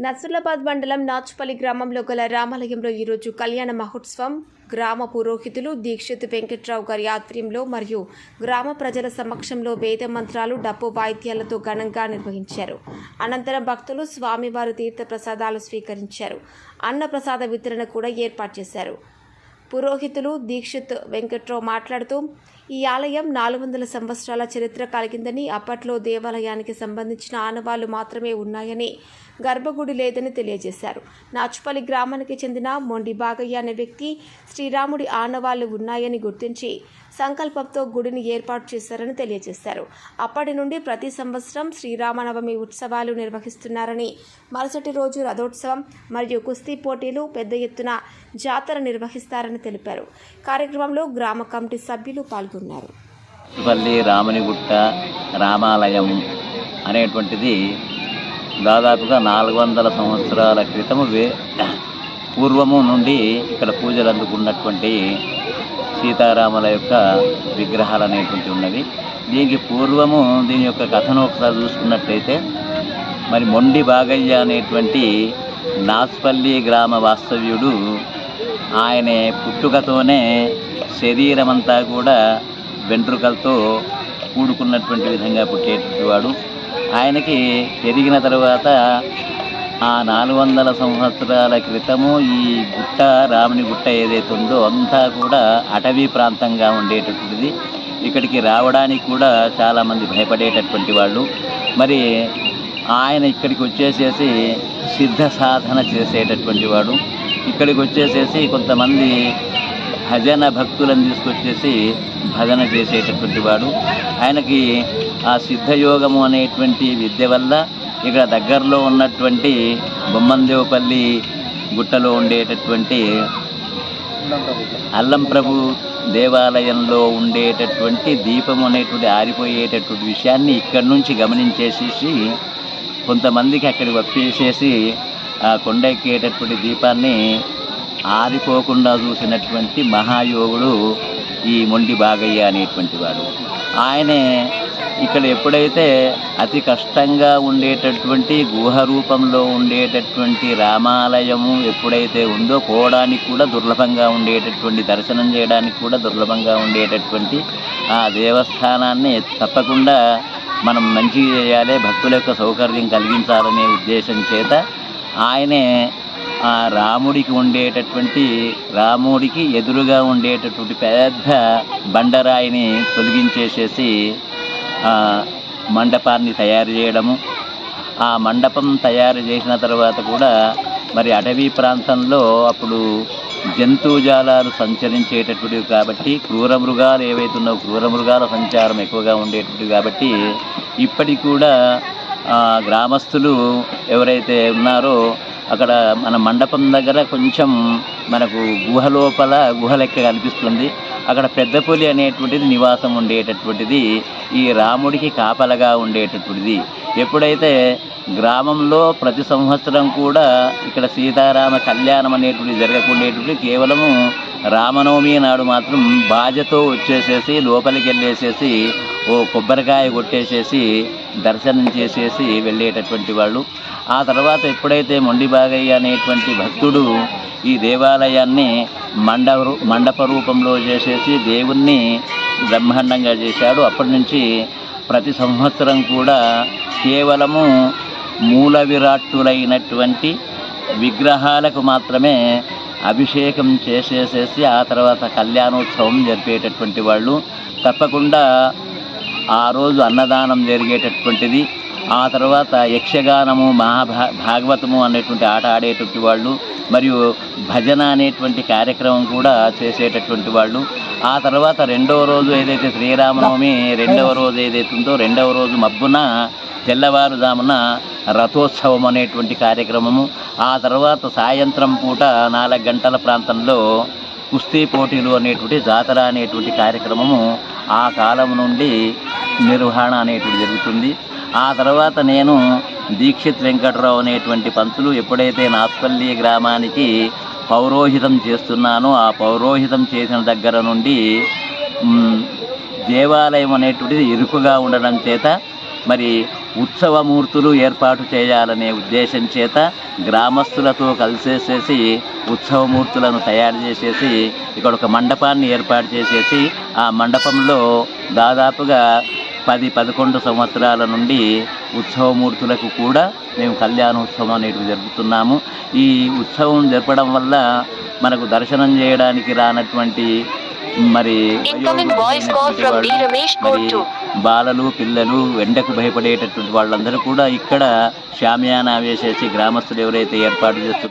నర్సులాబాద్ మండలం నాచుపల్లి గ్రామంలో గల రామాలయంలో ఈరోజు కళ్యాణ మహోత్సవం. గ్రామ పురోహితులు దీక్షిత్ వెంకట్రావు గారి ఆధ్వర్యంలో మరియు గ్రామ ప్రజల సమక్షంలో వేద మంత్రాలు డప్పు వాయిద్యాలతో ఘనంగా నిర్వహించారు. అనంతరం భక్తులు స్వామివారి తీర్థ ప్రసాదాలు స్వీకరించారు. అన్నప్రసాద వితరణ కూడా ఏర్పాటు చేశారు. పురోహితులు దీక్షిత్ వెంకట్రావు మాట్లాడుతూ ఈ ఆలయం నాలుగు వందల సంవత్సరాల చరిత్ర కలిగిందని అప్పట్లో దేవాలయానికి సంబంధించిన ఆనవాళ్ళు మాత్రమే ఉన్నాయని గర్భగుడి లేదని తెలియజేశారు. నాచుపల్లి గ్రామానికి చెందిన మొండి బాగయ్య అనే వ్యక్తి శ్రీరాముడి ఆనవాళ్ళు ఉన్నాయని గుర్తించి సంకల్పంతో గుడిని ఏర్పాటు చేశారని తెలియజేశారు. అప్పటి నుండి ప్రతి సంవత్సరం శ్రీరామనవమి ఉత్సవాలు నిర్వహిస్తున్నారని మరుసటి రోజు రథోత్సవం మరియు కుస్తీ పోటీలు పెద్ద ఎత్తున జాతర నిర్వహిస్తారని తెలిపారు. కార్యక్రమంలో గ్రామ కమిటీ సభ్యులు పాల్గొన్నారు. పల్లి రామనిగుట్ట రామాలయం అనేటువంటిది దాదాపుగా నాలుగు వందల సంవత్సరాల క్రితము వే పూర్వము నుండి ఇక్కడ పూజలు అందుకున్నటువంటి సీతారాముల యొక్క విగ్రహాలు అనేటువంటి ఉన్నవి. దీనికి పూర్వము దీని యొక్క కథను ఒకసారి చూసుకున్నట్లయితే మరి మొండి బాగయ్య అనేటువంటి నాస్పల్లి గ్రామ వాస్తవ్యుడు ఆయన పుట్టుకతోనే శరీరమంతా కూడా వెంట్రుకలతో కూడుకున్నటువంటి విధంగా పుట్టేటువంటి వాడు. ఆయనకి పెరిగిన తర్వాత ఆ నాలుగు వందల సంవత్సరాల క్రితము ఈ గుట్ట రాముని గుట్ట ఏదైతే ఉందో అంతా కూడా అటవీ ప్రాంతంగా ఉండేటటువంటిది. ఇక్కడికి రావడానికి కూడా చాలామంది భయపడేటటువంటి వాళ్ళు. మరి ఆయన ఇక్కడికి వచ్చేసేసి సిద్ధ సాధన చేసేటటువంటి వాడు. ఇక్కడికి వచ్చేసేసి కొంతమంది భజన భక్తులను తీసుకొచ్చేసి భజన చేసేటటువంటి వాడు. ఆయనకి ఆ సిద్ధయోగము అనేటువంటి విద్య వల్ల ఇక్కడ దగ్గరలో ఉన్నటువంటి బొమ్మందేవపల్లి గుట్టలో ఉండేటటువంటి అల్లం ప్రభు దేవాలయంలో ఉండేటటువంటి దీపం అనేటువంటి ఆరిపోయేటటువంటి విషయాన్ని ఇక్కడి నుంచి గమనించేసేసి కొంతమందికి అక్కడికి వచ్చేసేసి ఆ కొండ ఎక్కేటటువంటి దీపాన్ని ఆరిపోకుండా చూసినటువంటి మహాయోగుడు ఈ మొండి బాగయ్య అనేటువంటి వాడు. ఆయనే ఇక్కడ ఎప్పుడైతే అతి కష్టంగా ఉండేటటువంటి గుహ రూపంలో ఉండేటటువంటి రామాలయము ఎప్పుడైతే ఉందో పోవడానికి కూడా దుర్లభంగా ఉండేటటువంటి దర్శనం చేయడానికి కూడా దుర్లభంగా ఉండేటటువంటి ఆ దేవస్థానాన్ని తప్పకుండా మనం మంచి చేయాలి భక్తుల యొక్క సౌకర్యం కలిగించాలనే ఉద్దేశం చేత ఆయనే ఆ రాముడికి ఉండేటటువంటి రాముడికి ఎదురుగా ఉండేటటువంటి పెద్ద బండరాయిని తొలగించేసేసి మండపాన్ని తయారు చేయడము. ఆ మండపం తయారు చేసిన తర్వాత కూడా మరి అటవీ ప్రాంతంలో అప్పుడు జంతుజాలాలు సంచరించేటటువంటివి కాబట్టి క్రూర మృగాలు ఏవైతే ఉన్నాయో క్రూర మృగాల సంచారం ఎక్కువగా ఉండేటటువంటివి కాబట్టి ఇప్పటికి కూడా గ్రామస్తులు ఎవరైతే ఉన్నారో అక్కడ మన మండపం దగ్గర కొంచెం మనకు గుహ లోపల గుహ లెక్క కనిపిస్తుంది. అక్కడ పెద్ద పులి అనేటువంటిది నివాసం ఉండేటటువంటిది. ఈ రాముడికి కాపలగా ఉండేటటువంటిది. ఎప్పుడైతే గ్రామంలో ప్రతి సంవత్సరం కూడా ఇక్కడ సీతారామ కళ్యాణం అనేటువంటి జరగకుండేటువంటి కేవలము రామనవమి నాడు మాత్రం బాజతో వచ్చేసేసి లోపలికి వెళ్ళేసేసి ఓ కొబ్బరికాయ కొట్టేసేసి దర్శనం చేసేసి వెళ్ళేటటువంటి వాళ్ళు. ఆ తర్వాత ఎప్పుడైతే మొండి బాగయ్య అనేటువంటి భక్తుడు ఈ దేవాలయాన్ని మండ మండప రూపంలో చేసేసి దేవుణ్ణి బ్రహ్మాండంగా చేశాడు అప్పటి నుంచి ప్రతి సంవత్సరం కూడా కేవలము మూల విరాట్టులైనటువంటి విగ్రహాలకు మాత్రమే అభిషేకం చేసేసేసి ఆ తర్వాత కళ్యాణోత్సవం జరిపేటటువంటి వాళ్ళు. తప్పకుండా ఆ రోజు అన్నదానం జరిగేటటువంటిది. ఆ తర్వాత యక్షగానము మహాభా భాగవతము అనేటువంటి ఆట ఆడేటువంటి వాళ్ళు మరియు భజన అనేటువంటి కార్యక్రమం కూడా చేసేటటువంటి వాళ్ళు. ఆ తర్వాత రెండవ రోజు ఏదైతే శ్రీరామనవమి రెండవ రోజు ఏదైతే ఉందో రెండవ రోజు మబ్బున తెల్లవారుజామున రథోత్సవం అనేటువంటి కార్యక్రమము. ఆ తర్వాత సాయంత్రం పూట నాలుగు గంటల ప్రాంతంలో కుస్తీ పోటీలు అనేటువంటి జాతర అనేటువంటి కార్యక్రమము ఆ కాలం నుండి నిర్వహణ అనేటువంటి జరుగుతుంది. ఆ తర్వాత నేను దీక్షిత్ వెంకట్రావు అనేటువంటి పంతులు ఎప్పుడైతే నాస్పల్లి గ్రామానికి పౌరోహితం చేస్తున్నానో. ఆ పౌరోహితం చేసిన దగ్గర నుండి దేవాలయం అనేటువంటిది ఇరుకుగా ఉండడం చేత మరి ఉత్సవమూర్తులు ఏర్పాటు చేయాలనే ఉద్దేశం చేత గ్రామస్తులతో కలిసేసేసి ఉత్సవమూర్తులను తయారు చేసేసి ఇక్కడ ఒక మండపాన్ని ఏర్పాటు చేసేసి ఆ మండపంలో దాదాపుగా పది పదకొండు సంవత్సరాల నుండి ఉత్సవమూర్తులకు కూడా మేము కళ్యాణోత్సవం అనేటివి జరుపుతున్నాము ఈ ఉత్సవం జరపడం వల్ల మనకు దర్శనం చేయడానికి రానటువంటి మరి మరి 2. బాలలు పిల్లలు ఎండకు భయపడేటటువంటి వాళ్ళందరూ కూడా ఇక్కడ షామియానా వేసేసి గ్రామస్తులు ఎవరైతే ఏర్పాటు చేస్తున్నారు